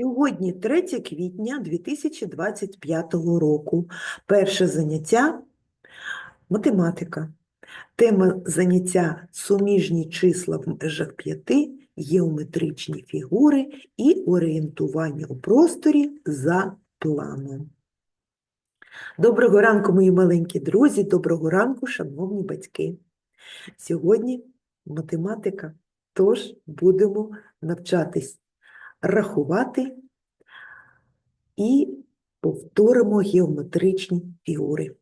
Сьогодні 3 квітня 2025 року. Перше заняття математика. Тема заняття суміжні числа в межах п'яти, геометричні фігури і орієнтування у просторі за планом. Доброго ранку, мої маленькі друзі, доброго ранку, шановні батьки. Сьогодні математика, тож будемо навчатись рахувати і повторимо геометричні фігури.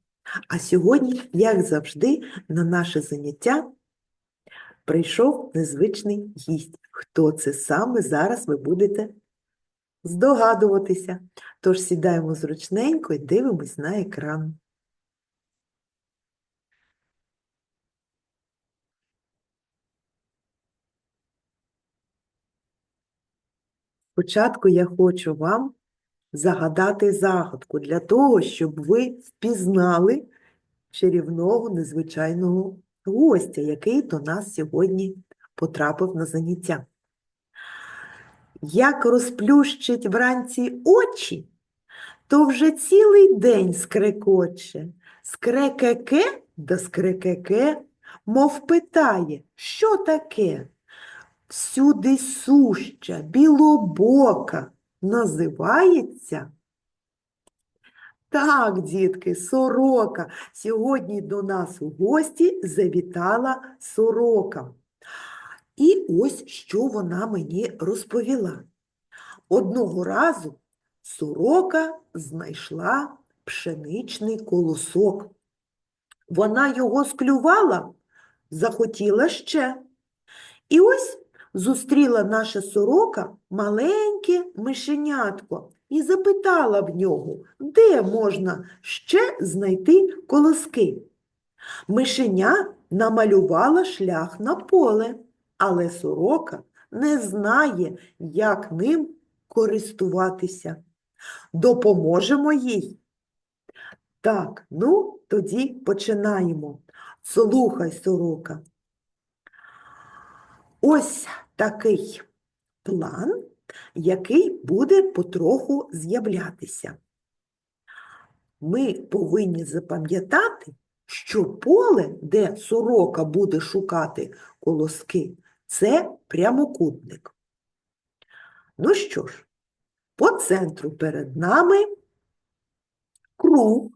А сьогодні, як завжди, на наше заняття прийшов незвичний гість. Хто це саме зараз ви будете здогадуватися. Тож сідаємо зручненько і дивимось на екран. Спочатку я хочу вам загадати загадку для того, щоб ви впізнали чарівного незвичайного гостя, який до нас сьогодні потрапив на заняття. Як розплющить вранці очі, то вже цілий день скрекоче, скрекеке да скрекеке, мов питає, що таке? Всюди суща, білобока, називається? Так, дітки, сорока. Сьогодні до нас у гості завітала сорока. І ось що вона мені розповіла. Одного разу сорока знайшла пшеничний колосок. Вона його склювала, захотіла ще. І ось зустріла наша сорока маленьке мишенятко і запитала в нього, де можна ще знайти колоски. Мишеня намалювала шлях на поле, але сорока не знає, як ним користуватися. Допоможемо їй. Так, ну тоді починаємо. Слухай, сорока. Ось такий план, який буде потроху з'являтися. Ми повинні запам'ятати, що поле, де сорока буде шукати колоски, це прямокутник. Ну що ж, по центру перед нами круг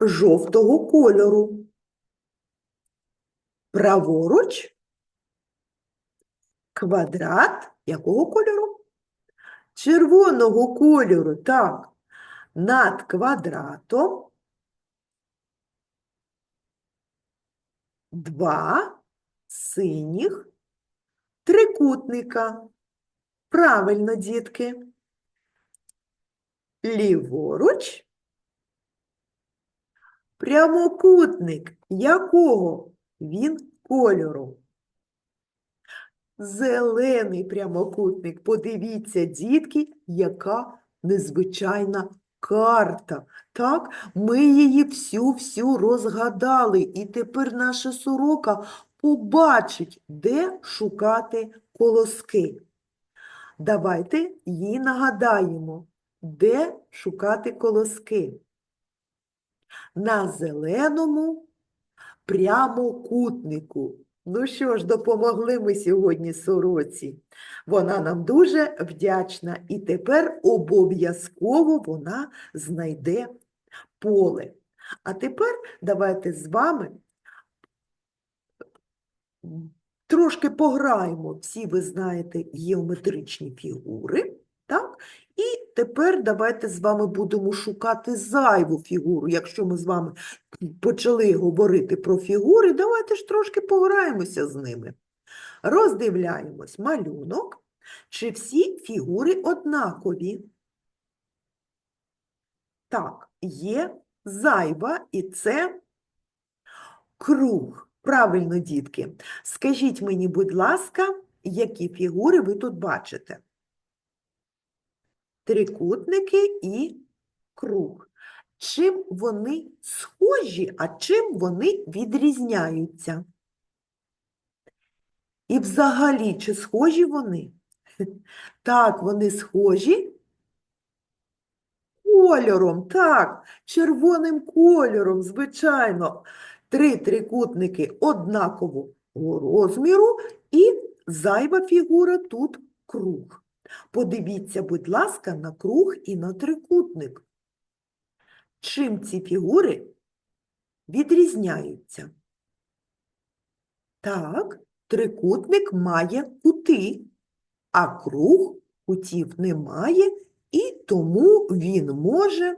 жовтого кольору. Праворуч квадрат якого кольору? Червоного кольору, так. Над квадратом два синіх трикутника. Правильно, дітки. Ліворуч прямокутник якого він кольору? Зелений прямокутник. Подивіться, дітки, яка незвичайна карта. Так, ми її всю-всю розгадали, і тепер наша сорока побачить, де шукати колоски. Давайте їй нагадаємо, де шукати колоски. На зеленому прямокутнику. Ну що ж, допомогли ми сьогодні сороці. Вона нам дуже вдячна, і тепер обов'язково вона знайде поле. А тепер давайте з вами трошки пограємо. Всі ви знаєте геометричні фігури, тепер давайте з вами будемо шукати зайву фігуру. Якщо ми з вами почали говорити про фігури, давайте ж трошки пограємося з ними. Роздивляємось малюнок, чи всі фігури однакові. Так, є зайва, і це круг. Правильно, дітки. Скажіть мені, будь ласка, які фігури ви тут бачите? Трикутники і круг. Чим вони схожі, а чим вони відрізняються? І взагалі, чи схожі вони? Так, вони схожі Кольором, так, червоним кольором, звичайно. Три трикутники однакового розміру і зайва фігура тут круг. Подивіться, будь ласка, на круг і на трикутник. Чим ці фігури відрізняються? Так, трикутник має кути, а круг кутів не має, і тому він може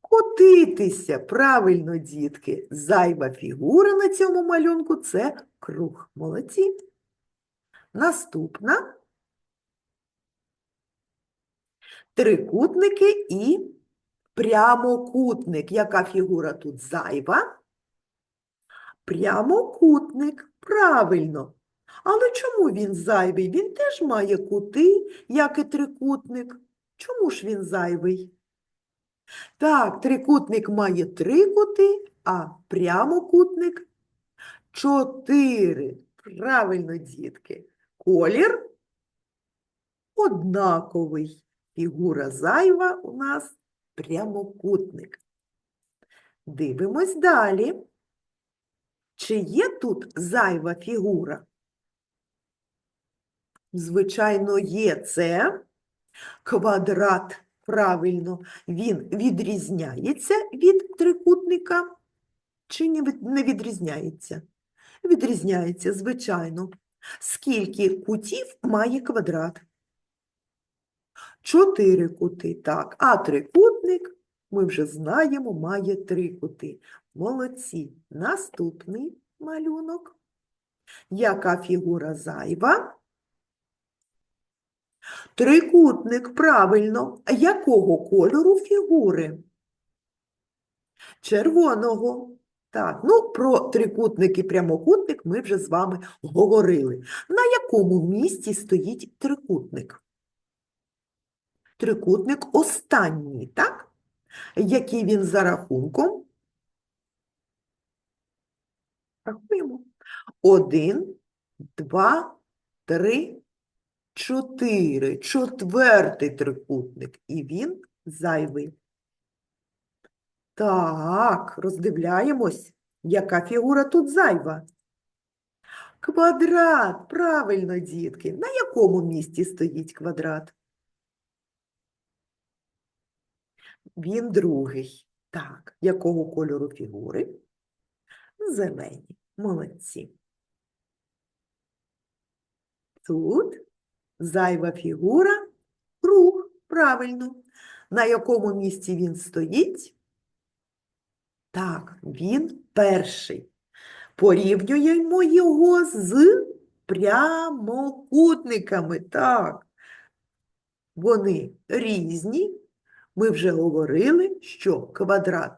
котитися. Правильно, дітки. Зайва фігура на цьому малюнку це круг. Молодці. Наступна. Трикутники і прямокутник. Яка фігура тут зайва? Прямокутник. Правильно. Але чому він зайвий? Він теж має кути, як і трикутник. Чому ж він зайвий? Так, трикутник має три кути, а прямокутник чотири. Правильно, дітки. Колір однаковий. Фігура зайва у нас прямокутник. Дивимось далі. Чи є тут зайва фігура? Звичайно, є це квадрат. Правильно, він відрізняється від трикутника чи не відрізняється? Відрізняється, звичайно. Скільки кутів має квадрат? Чотири кути, так. А трикутник, ми вже знаємо, має три кути. Молодці. Наступний малюнок. Яка фігура зайва? Трикутник, правильно. Якого кольору фігури? Червоного. Так, ну про трикутник і прямокутник ми вже з вами говорили. На якому місці стоїть трикутник? Трикутник останній, так? Який він за рахунком? Рахуємо. Один, два, три, чотири. Четвертий трикутник. І він зайвий. Так, роздивляємось, яка фігура тут зайва. Квадрат, правильно, дітки. На якому місці стоїть квадрат? Він другий. Так, якого кольору фігури? Зелені. Молодці. Тут зайва фігура круг. Правильно. На якому місці він стоїть? Так, він перший. Порівнюємо його з прямокутниками. Так. Вони різні. Ми вже говорили, що квадрат,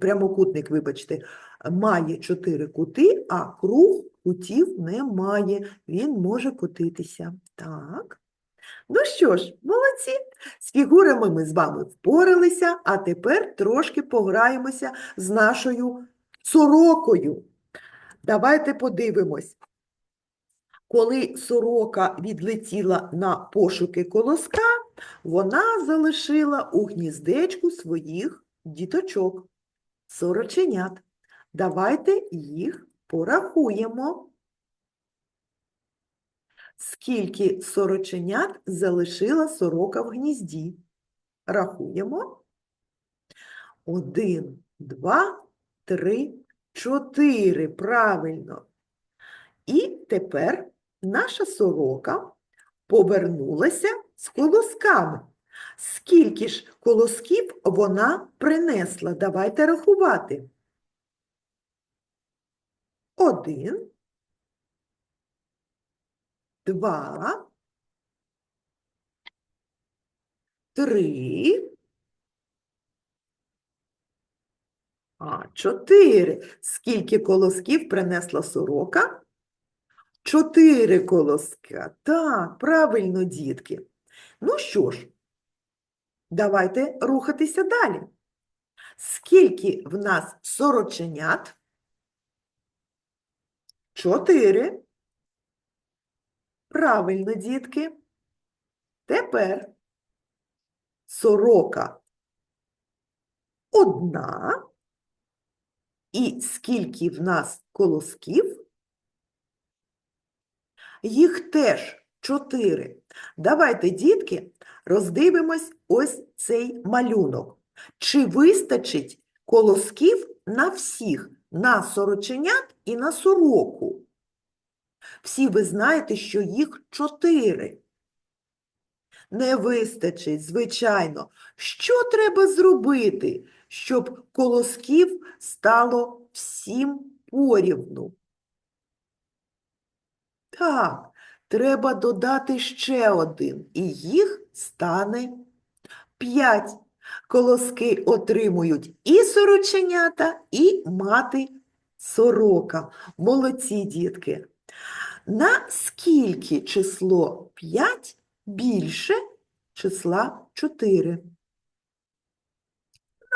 прямокутник, вибачте, має чотири кути, а круг кутів не має. Він може котитися. Так. Ну що ж, молодці. З фігурами ми з вами впоралися, а тепер трошки пограємося з нашою сорокою. Давайте подивимось. Коли сорока відлетіла на пошуки колоска, вона залишила у гніздечку своїх діточок, сороченят. Давайте їх порахуємо. Скільки сороченят залишила сорока в гнізді? Рахуємо. Один, два, три, чотири. Правильно. І тепер наша сорока повернулася з колосками. Скільки ж колосків вона принесла? Давайте рахувати. Один, два, три, а, чотири. Скільки колосків принесла сорока? Чотири колоска. Так, правильно, дітки. Ну що ж, давайте рухатися далі. Скільки в нас сороченят? Чотири. Правильно, дітки. Тепер сорока одна. І скільки в нас колосків? Їх теж чотири. Давайте, дітки, роздивимось ось цей малюнок. Чи вистачить колосків на всіх, на сороченят і на сороку? Всі ви знаєте, що їх чотири. Не вистачить, звичайно. Що треба зробити, щоб колосків стало всім порівну? Так, треба додати ще один, і їх стане п'ять. Колоски отримують і сороченята, і мати сорока. Молодці, дітки. На скільки число 5 більше числа 4?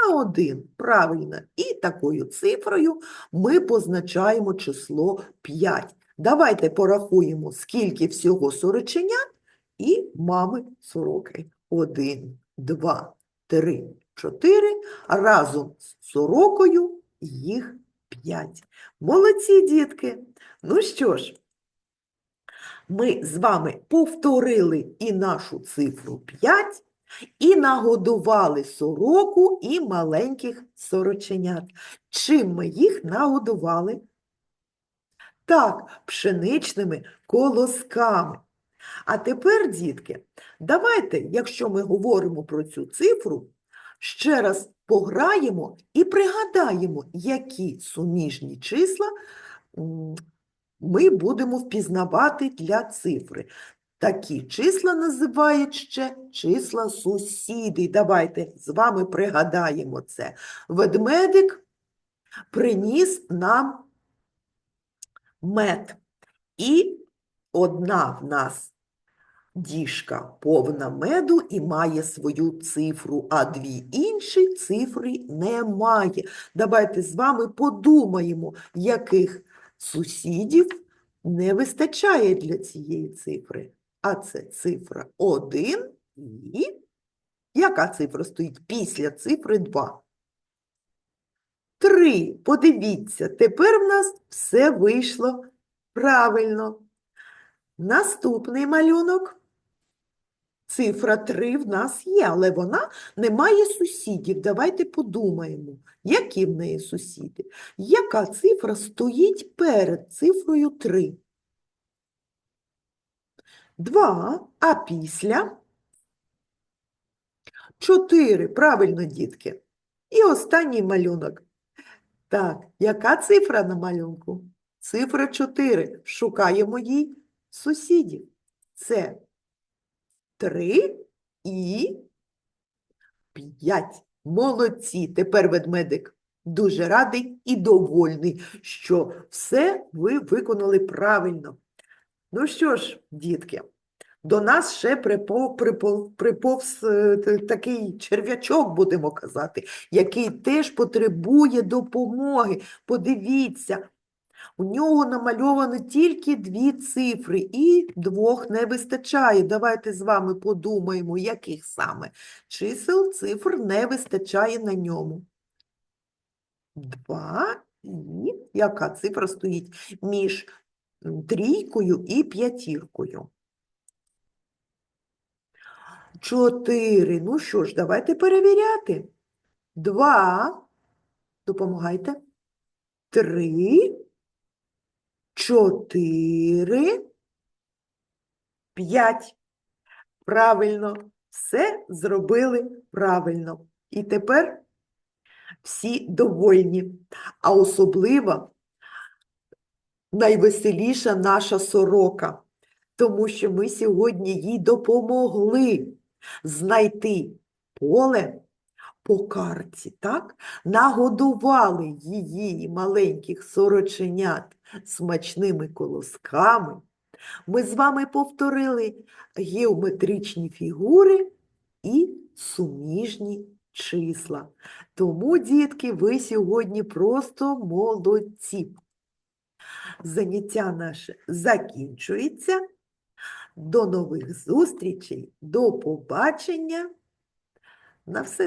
На 1, правильно. І такою цифрою ми позначаємо число 5. Давайте порахуємо, скільки всього сороченят і мами сороки. 1, 2, 3, 4. Разом з сорокою їх 5. Молодці, дітки! Ну що ж, ми з вами повторили і нашу цифру 5, і нагодували сороку і маленьких сороченят. Чим ми їх нагодували? Так, пшеничними колосками. А тепер, дітки, давайте, якщо ми говоримо про цю цифру, ще раз пограємо і пригадаємо, які суміжні числа ми будемо впізнавати для цифри. Такі числа називають ще числа сусіди. Давайте з вами пригадаємо це. Ведмедик приніс нам мед. І одна в нас діжка повна меду і має свою цифру, а дві інші цифри немає. Давайте з вами подумаємо, яких сусідів не вистачає для цієї цифри. А це цифра 1 і яка цифра стоїть після цифри 2? Три. Подивіться, тепер в нас все вийшло правильно. Наступний малюнок. Цифра 3 в нас є, але вона не має сусідів. Давайте подумаємо, які в неї сусіди. Яка цифра стоїть перед цифрою 3? 2, а після 4. Правильно, дітки. І останній малюнок. Так, яка цифра на малюнку? Цифра 4. Шукаємо їй сусідів. Це 3 і 5. Молодці. Тепер ведмедик дуже радий і довольний, що все ви виконали правильно. Ну що ж, дітки, до нас ще припов, припов, приповз е, такий черв'ячок, будемо казати, який теж потребує допомоги. Подивіться, у нього намальовано тільки дві цифри, і двох не вистачає. Давайте з вами подумаємо, яких саме чисел, цифр не вистачає на ньому. Два і яка цифра стоїть між трійкою і п'ятіркою? Чотири. Ну що ж, давайте перевіряти. Два. Допомагайте. Три. Чотири. П'ять. Правильно. Все зробили правильно. І тепер всі довольні. А особливо найвеселіша наша сорока, тому що ми сьогодні їй допомогли знайти поле по карті, так? Нагодували її маленьких сороченят смачними колосками. Ми з вами повторили геометричні фігури і суміжні числа. Тому, дітки, ви сьогодні просто молодці. Заняття наше закінчується. До нових зустрічей, до побачення. На все